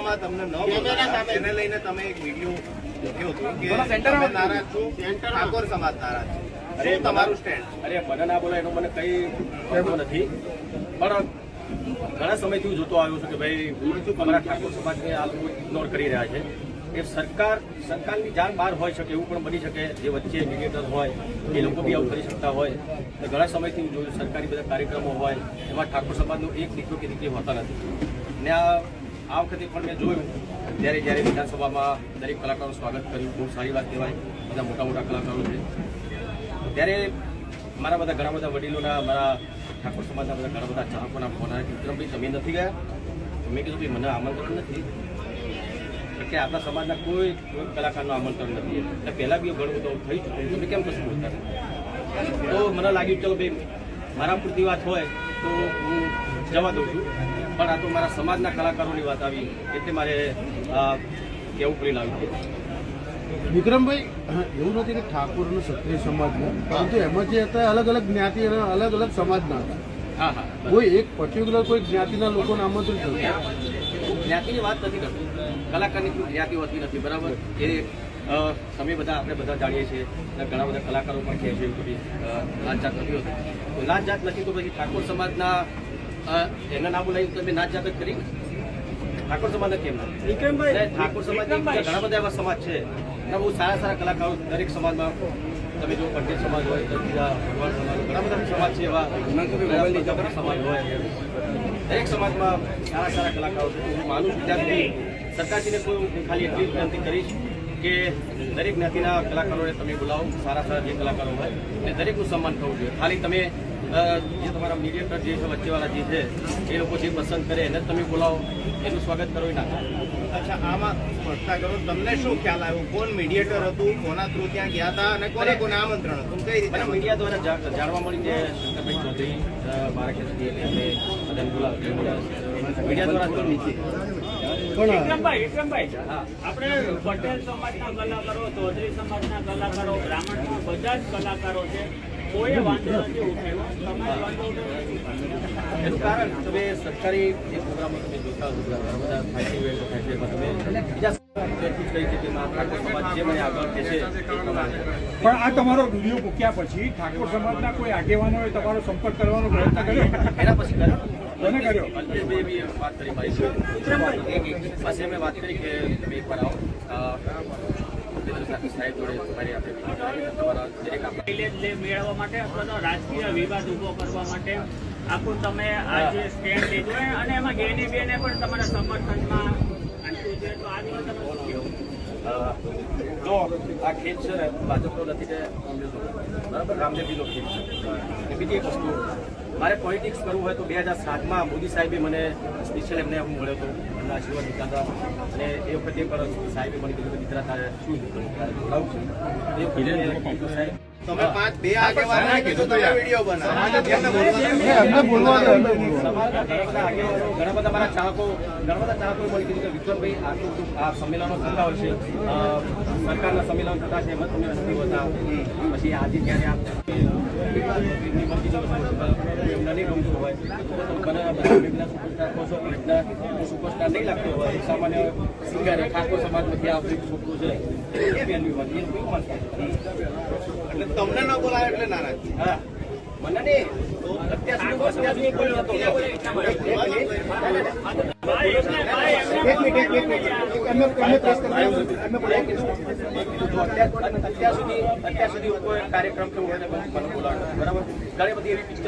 બોલવામાં તમને ન એને લઈને તમે એક વીડિયો મૂક્યો હતો કે સેન્ટર નારાજ છો ઠાકોર સમાજ નારાજ છે. શું તમારું સ્ટેન્ડ અરે મને ના બોલાય એનો મને કઈ વાંધો નથી. પણ ઘણા સમયથી હું જોતો આવ્યો છું કે ભાઈ અમારા ઠાકોર સમાજને આ લોકો ઇગ્નોર કરી રહ્યા છે. એ સરકાર સરકારની જાણ બહાર હોઈ શકે એવું પણ બની શકે જે વચ્ચે મીડિયેટર હોય એ લોકો બી આવું કરી શકતા હોય. તો ઘણા સમયથી હું જોયું સરકારી બધા કાર્યક્રમો હોય એમાં ઠાકોર સમાજનો એક દીકરો કે દીકરી હોતા નથી. ને આ આ વખતે પણ મેં જોયું, ત્યારે જ્યારે વિધાનસભામાં દરેક કલાકારોનું સ્વાગત કર્યું, બહુ સારી વાત કહેવાય, બધા મોટા મોટા કલાકારો છે. ત્યારે મારા બધા ઘણા બધા વડીલોના, મારા ઠાકોર સમાજના બધા ઘણા બધા ચાહકોના ફોન આવ્યા કે વિક્રમભાઈ તમે નથી ગયા? મેં કીધું ભાઈ મને આમંત્રણ નથી. કે, આપણા સમાજના કોઈ કોઈ કલાકારનું આમંત્રણ નથી. એટલે પહેલાં બી ઘણું બધું થઈ ચૂક્યું. તમે કેમ કશું બોલતા? તો મને લાગ્યું, ચલો ભાઈ, મારા પૂરતી વાત હોય, તો હું જવા દઉં છું. પણ આ તો મારા સમાજના કલાકારોની વાત આવી એટલે મારે કેવું કહેવું આવ્યું વિક્રમભાઈ એવું નથી કે ઠાકોર અને ક્ષત્રિય સમાજના પરંતુ એમાં જે હતા અલગ અલગ જ્ઞાતિ અને અલગ અલગ સમાજના હતા. કોઈ એક પર્ટિક્યુલર કોઈ જ્ઞાતિના લોકોને આમંત્રિત થયું? જ્ઞાતિની વાત નથી કરતો. કલાકારની કોઈ જ્ઞાતિ હોતી નથી બરાબર? એ તમે બધા આપણે બધા જાણીએ છીએ ઘણા બધા કલાકારો પણ કહે છે ભાઈ, જાત નથી હોતી. તો જાત નથી તો પછી ઠાકોર સમાજના એને નામ બોલાવી તમે નાચ જાત કરી? ઠાકોર સમાજને કેમ ઠાકોર સમાજ ઘણા બધા એવા સમાજ છે. બહુ સારા સારા કલાકારો દરેક સમાજમાં. તમે જો પટેલ સમાજ હોય તો બીજા ભગવાન સમાજ ઘણા બધા સમાજ છે એવા. સમાજ હોય. દરેક સમાજમાં સારા સારા કલાકારો છે. હું માનું છું ત્યાં સુધી સરકારશ્રીને કોઈ હું ખાલી એટલી જ વિનંતી કરીશ કે દરેક જ્ઞાતિના કલાકારોને તમે બોલાવો. સારા સારા જે કલાકારો હોય અને દરેકનું સન્માન થવું જોઈએ. ખાલી તમે જે તમારા મીડિયેટર જે છે વચ્ચેવાળા જે છે એ લોકો જે પસંદ કરે એને જ તમે બોલાવો. એનું સ્વાગત કરો એ ના અચ્છા આમાં સ્પષ્ટતા કરો. તમને શું ખ્યાલ આવ્યો? કોણ મીડિયેટર હતું? કોના થ્રુ ત્યાં ગયા હતા? અને કોને કોને આમંત્રણ હતું? કઈ રીતે મીડિયા દ્વારા જાણવા મળી કે શંકરભાઈ ચૌધરી ખ્યાલથી એમને બધાને બોલાવ્યા. મીડિયા દ્વારા જાણવા નીચે. વિક્રમભાઈ વિક્રમભાઈ. આપણે પટેલ સમાજના કલાકારો ચૌધરી સમાજના કલાકારો બ્રાહ્મણના બધા જ કલાકારો છે. કોઈ વાંધો નથી ઉઠાવ્યો તમે જ વાંધો ઉઠાવ્યો. એનું કારણ તમે સરકારી જે પ્રોગ્રામો તમે જોતા બધા તમે બીજા પણ આ તમારો વીડિયો મૂક્યા પછી ઠાકોર સમાજના કોઈ આગેવાનોએ તમારો સંપર્ક કરવાનો પ્રયત્ન કર્યો? એના પછી કર્યો? કોને કર્યો? વાત કરી ભાઈ. પછી અમે વાત કરી કે તમે આવો. ભૂપેન્દ્ર સાહેબ મેળવવા માટે અથવા રાજકીય વિવાદ ઊભો કરવા માટે આખું તમે આજે સ્ટેન્ડ લીધું અને એમાં ગેની બેને પણ તમારા સમર્થનમાં આ ખેત છે ને નથી કે કોંગ્રેસનો બરાબર? ખેત છે. બીજી એક વસ્તુ મારે પોલિટિક્સ કરવું હોય તો બે હજાર સાતમાં મોદી સાહેબે મને સ્પેશિયલ એમને હું મળ્યો હતો એમના આશીર્વાદ લીધા હતા અને એ વખતે પણ સાહેબે મને કીધું કે દીકરા તારે શું ઘણા બધા ઘણા બધા મારા ચાહકો ઘણા બધા ચાહકોએ મને કીધું કે વિક્રમભાઈ આટલું બધું આ સંમેલનો થતા હોય છે. સરકારના સંમેલન થતા છે એમાં તમે નથી હોતા. પછી આજે જ્યારે આપ એમને નહીં ગમતું હોય. તો મને સુપરસ્ટાર કહો છો એટલા સુપરસ્ટાર નહીં લાગતો હોય. સામાન્ય સિંગર ઠાકોર સમાજમાંથી આ એક છોકરો છે એ એટલે તમને ન બોલાય એટલે નારાજ. હા. મને નહીં. અત્યાર સુધી અત્યાર સુધી કોઈ ભાઈ ભાઈ અત્યાર સુધી અત્યાર સુધી કાર્યક્રમ બરાબર? ઘણી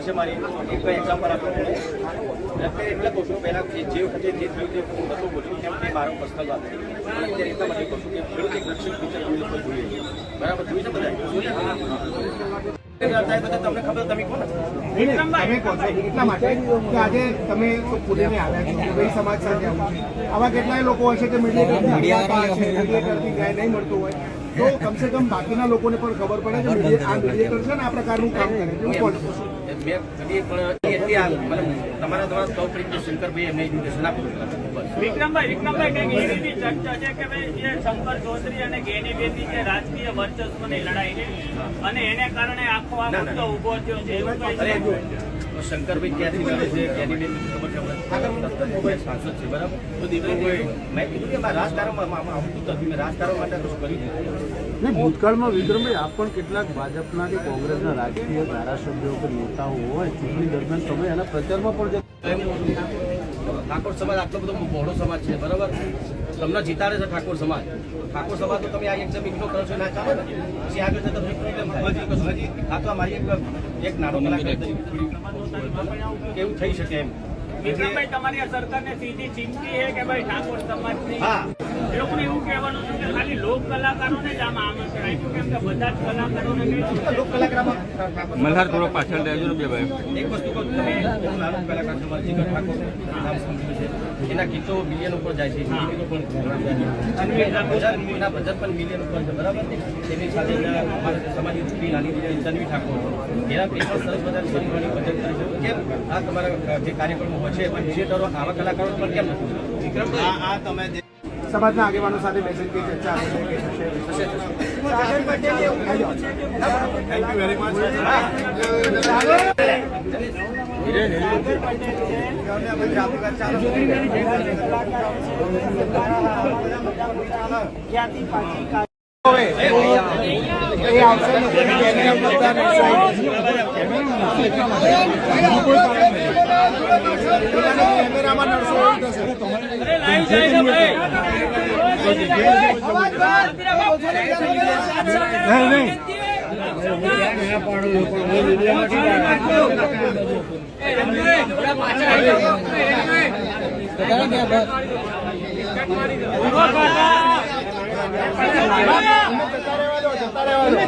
છે મારી એક આપો એટલે કહું છું પહેલાં જે જે વખતે તે હું કે મારો પર્સનલ બરાબર છે બધા? તમને ખબર તમે કોણ તમે કહો છો એટલા માટે કે આજે તમે પુણેને આવ્યા છો. સમાજ સાથે આવું આવા કેટલાય લોકો છે કે મીડિયેટરથી ન્યાય નહીં મળતું હોય. તો કમસે કમ બાકીના લોકોને પણ ખબર પડે કે મીડિયા- આ મીડિયેટર છે ને આ પ્રકારનું કામ કરે તમારા દ્વારા સૌ શંકરભાઈ એમને ઇન્વિટેશન આપ્યું વિક્રમભાઈ વિક્રમભાઈ કંઈક એવી બી ચર્ચા છે કે ભાઈ જે શંકર ચૌધરી અને ગેની બેની જે રાજકીય વર્ચસ્વની લડાઈ છે અને એને કારણે આખો આ. મુદ્દો ઊભો થયો છે એવું શંકરભાઈ ક્યાંથી લડે છે? ખબર છે માટે ભૂતકાળમાં વિક્રમભાઈ, આપ પણ કેટલાક ભાજપના કે કોંગ્રેસના રાજકીય ધારાસભ્યો કે નેતાઓ હોય, ચૂંટણી દરમિયાન તમે એના પ્રચારમાં પણ ઠાકોર સમાજ આટલો બધો બહોળો સમાજ છે, બરાબર? તમને જીતાડે છે ઠાકોર સમાજ. ઠાકોર સમાજ તો તમે આ એકદમ ઇગ્નોર કરો છો ના ચાલે ને? પછી આગળ જતા પ્રોબ્લેમ થાય આ તો મારી એક એક નાનો કલાકાર કેવું થઈ શકે એમ? વિક્રમભાઈ તમારી આ સરકારને સીધી ચિંતી છે કે ભાઈ ઠાકોર સમાજની? એ લોકોને એવું કહેવાનું છે કે ખાલી લોક કલાકારોને જ આમાં આમંત્રણ આપ્યું કેમ કે બધા જ કલાકારોને લોક કલાકારમાં? મલ્હાર થોડો પાછળ રહેજો ને બે ભાઈ. એક વસ્તુ કહું તમે. કલાકાર જીગર ઠાકોર એના ગીતો મિલિયન ઉપર જાય છે. ગીતો પણ અને એના ભજન પણ મિલિયન ઉપર છે. બરાબર એની સાથે સમાજની દીકરી નાની દીકરી તન્વી ઠાકોર. એના પેપર સરસ બધા ઘણી ઘણી ભજન કરે છે. કેમ? આ તમારા જે કાર્યક્રમો હોય છે એમાં થિયેટરો આવા કલાકારો પણ કેમ નથી? વિક્રમભાઈ આ આ તમે જે સમાજના આગેવાનો સાથે બેસીને કઈ ચર્ચા થેન્ક યુ વેરી મચ એ આવશે કેમેરામાં નડસો થશે જતા રહેવા દો જતા રહેવા દો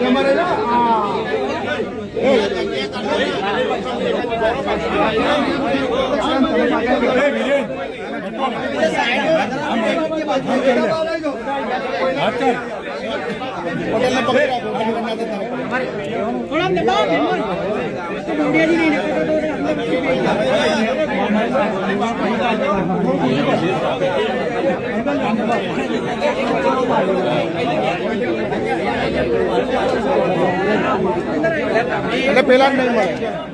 તમારે ના આ એટલે પેલા જ નહીં મળે.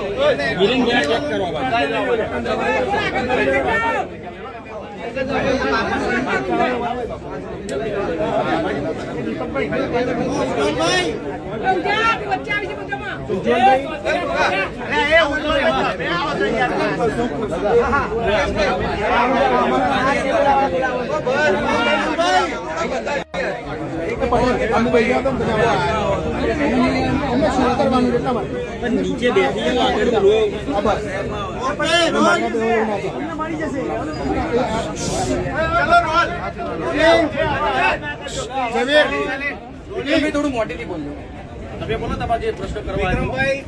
એવું. પટેલ, અમે ભાઈ ગયા હતા ને તમે આવો. અમને શું કરવાનું એટલા માટે નીચે બેસી આભાર મારવા દેવો થોડું મોટેથી બોલજો તમે બોલો તમારે જે પ્રશ્ન કરવા. વિક્રમભાઈ